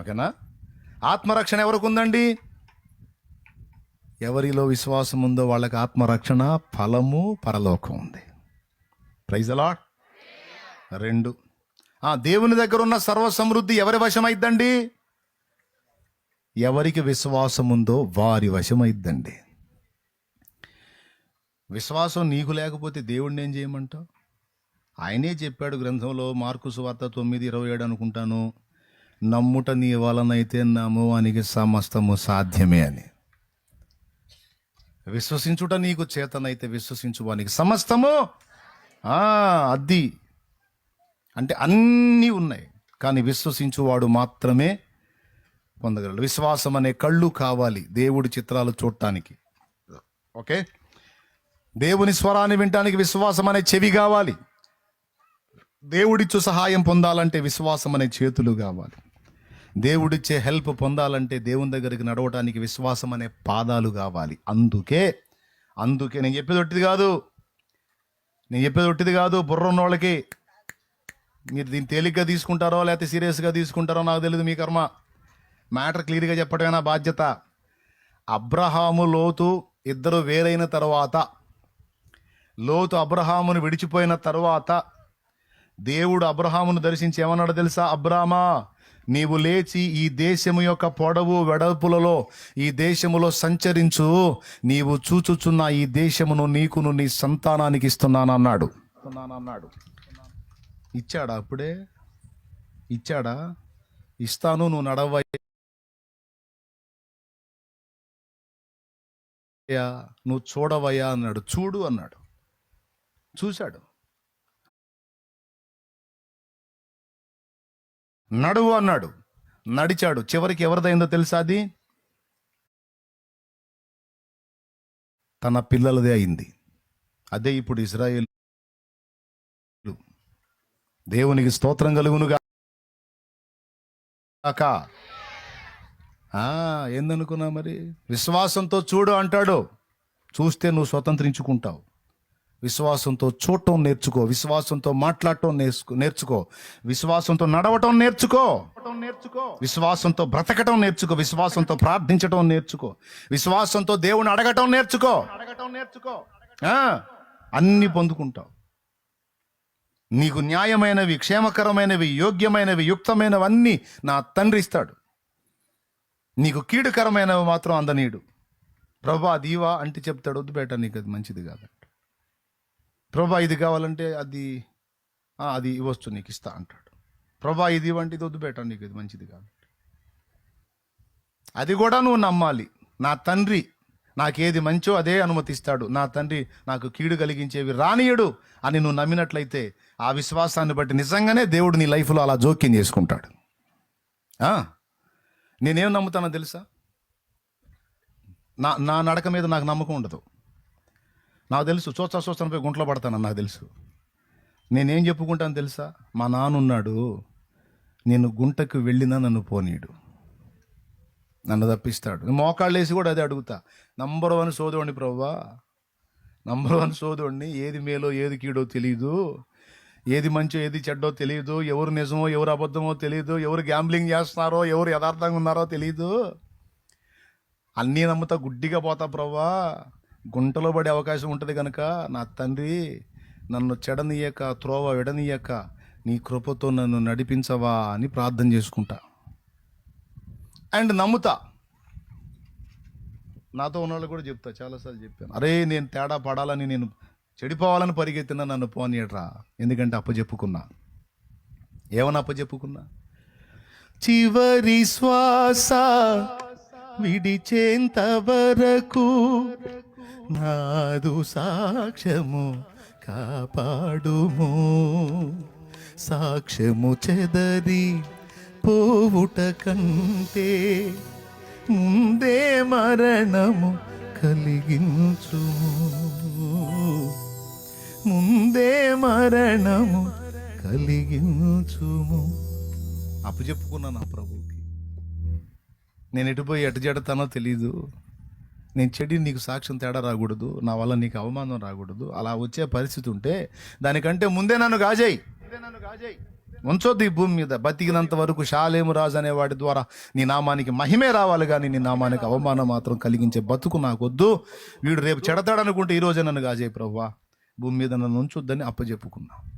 ఓకేనా? ఆత్మరక్షణ ఎవరికి ఉందండి? ఎవరిలో విశ్వాసం ఉందో వాళ్ళకి ఆత్మరక్షణ ఫలము పరలోకం ఉంది. ప్రైజ్ అలాట్ రెండు. దేవుని దగ్గర ఉన్న సర్వ సమృద్ధి ఎవరి వశమైద్దండి? ఎవరికి విశ్వాసం ఉందో వారి వశమైద్దండి. విశ్వాసం నీకు లేకపోతే దేవుడిని ఏం చేయమంటావు? ఆయనే చెప్పాడు గ్రంథంలో మార్కు సువార్త తొమ్మిది ఇరవై ఏడు అనుకుంటాను. నమ్ముట నీ వలనైతే నమ్మువానికి సమస్తము సాధ్యమే అని. విశ్వసించుట నీకు చేతనైతే విశ్వసించువానికి సమస్తము అది అద్ది. అంటే అన్నీ ఉన్నాయి కానీ విశ్వసించువాడు మాత్రమే పొందగలడు. విశ్వాసం అనే కళ్ళు కావాలి దేవుడి చిత్రాలు చూడటానికి. ఓకే? దేవుని స్వరాన్ని వినటానికి విశ్వాసం అనే చెవి కావాలి. దేవుడిచ్చు సహాయం పొందాలంటే విశ్వాసం అనే చేతులు కావాలి. దేవుడిచ్చే హెల్ప్ పొందాలంటే దేవుని దగ్గరికి నడవటానికి విశ్వాసం అనే పాదాలు కావాలి. అందుకే అందుకే నేను చెప్పేది ఒట్టిది కాదు. నేను చెప్పేది ఒట్టిది కాదు బుర్ర ఉన్న వాళ్ళకి మీరు దీన్ని తేలిగ్గా తీసుకుంటారో లేకపోతే సీరియస్గా తీసుకుంటారో నాకు తెలియదు మీ కర్మ. మ్యాటర్ క్లియర్గా చెప్పడమే నా బాధ్యత. అబ్రహాము లోతు ఇద్దరు వేరైన తర్వాత లోతు అబ్రహామును విడిచిపోయిన తర్వాత దేవుడు అబ్రహామును దర్శించి ఏమన్నాడు తెలుసా? అబ్రామా నీవు లేచి ఈ దేశము యొక్క పొడవు వెడల్పులలో ఈ దేశములో సంచరించు. నీవు చూచుచున్న ఈ దేశమును నీకును నీ సంతానానికి ఇస్తున్నానన్నాడు. అన్నాడు ఇచ్చాడా అప్పుడే? ఇచ్చాడా? ఇస్తాను నువ్వు నడవయ్యా. నువ్వు చూడవయ్యా అన్నాడు. చూడు అన్నాడు. చూశాడు. నడువు అన్నాడు. నడిచాడు. చివరికి ఎవరిదైందో తెలుసా అది? తన పిల్లలదే అయింది. అదే ఇప్పుడు ఇజ్రాయేల్. దేవునికి స్తోత్రం కలుగునుగా కాక ఏందనుకున్నా మరి? విశ్వాసంతో చూడు అంటాడు. చూస్తే నువ్వు స్వతంత్రించుకుంటావు. విశ్వాసంతో చూడటం నేర్చుకో విశ్వాసంతో మాట్లాడటం నేర్చుకో నేర్చుకో. విశ్వాసంతో నడవటం నేర్చుకో. నేర్చుకో విశ్వాసంతో బ్రతకటం నేర్చుకో విశ్వాసంతో ప్రార్థించటం నేర్చుకో. విశ్వాసంతో దేవుని అడగటం నేర్చుకో. అడగటం నేర్చుకో అన్ని పొందుకుంటావు. నీకు న్యాయమైనవి క్షేమకరమైనవి యోగ్యమైనవి యుక్తమైనవి అన్నీ నా తండ్రి ఇస్తాడు. నీకు కీడుకరమైనవి మాత్రం అందనీడు ప్రభా దీవా అంటే చెప్తాడు వద్దు బేట నీకు అది మంచిది కాదు. ప్రభా ఇది కావాలంటే అది అది ఇవ్వచ్చు నీకు ఇస్తా అంటాడు. ప్రభా ఇది వంటిది ఇది వద్దు బేట నీకు ఇది మంచిది కాబట్టి అది కూడా నువ్వు నమ్మాలి. నా తండ్రి నాకేది మంచో అదే అనుమతిస్తాడు. నా తండ్రి నాకు కీడు కలిగించేవి రానియడు అని నువ్వు నమ్మినట్లయితే ఆ విశ్వాసాన్ని బట్టి నిజంగానే దేవుడు నీ లైఫ్లో అలా జోక్యం చేసుకుంటాడు. నేనేం నమ్ముతానో తెలుసా? నా నా నడక మీద నాకు నమ్మకం ఉండదు. నాకు తెలుసు చూస్తా చూస్తాను పోయి గుంట్లో పడతానని నాకు తెలుసు. నేనేం చెప్పుకుంటాను తెలుసా? మా నాన్న ఉన్నాడు నేను గుంటకు వెళ్ళినా నన్ను పోనీడు. నన్ను తప్పిస్తాడు. మోకాళ్ళు వేసి కూడా అదే అడుగుతా. నంబర్ వన్ సోదరుడిని ప్రవ్వా. నంబర్ వన్ సోదరుడిని ఏది మేలో ఏది కీడో తెలియదు ఏది మంచో ఏది చెడ్డో తెలియదు ఎవరు నిజమో ఎవరు అబద్ధమో తెలియదు ఎవరు గ్యాంబ్లింగ్ చేస్తున్నారో ఎవరు యథార్థంగా ఉన్నారో తెలియదు అన్నీ నమ్ముతా గుడ్డిగా పోతా ప్రవ్వా. గుంటలో పడే అవకాశం ఉంటుంది కనుక నా తండ్రి నన్ను చెడనీయక త్రోవ విడనీయక నీ కృపతో నన్ను నడిపించవా అని ప్రార్థన చేసుకుంటా. అండ్ నమ్ముతా. నాతో ఉన్న వాళ్ళు కూడా చెప్తా చాలాసార్లు చెప్పాను. అరే నేను తేడా పడాలని నేను చెడిపోవాలని పరిగెత్తినా నన్ను పోనీయట్రా ఎందుకంటే అప్పచెప్పుకున్నా ఏమని అప్పచెప్పుకున్నా చివరి శ్వాస విడిచేంత వరకు నాదు సాక్ష్యము కాపాడుము. సాక్ష్యము చెదరి పోవుట కంటే ముందే మరణము కలిగించు ముందే మరణము కలిగించుము. అప్పు చెప్పుకున్నా నా ప్రభుకి నేను ఎటుపోయి ఎటు చెడతానో తెలీదు. నేను చెడి నీకు సాక్ష్యం తేడా రాకూడదు. నా వల్ల నీకు అవమానం రాకూడదు. అలా వచ్చే పరిస్థితి ఉంటే దానికంటే ముందే నన్ను గాజేయి. ఉంచొద్దు ఈ భూమి మీద. బతికినంత వరకు షాలేము రాజు అనేవాడి ద్వారా నీ నామానికి మహిమే రావాలి కానీ నీ నామానికి అవమానం మాత్రం కలిగించే బతుకు నాకొద్దు. వీడు రేపు చెడతాడనుకుంటే ఈరోజే నన్ను గాజేయి ప్రభువా భూమి మీద నన్ను ఉంచొద్దని అప్పజెప్పుకున్నాను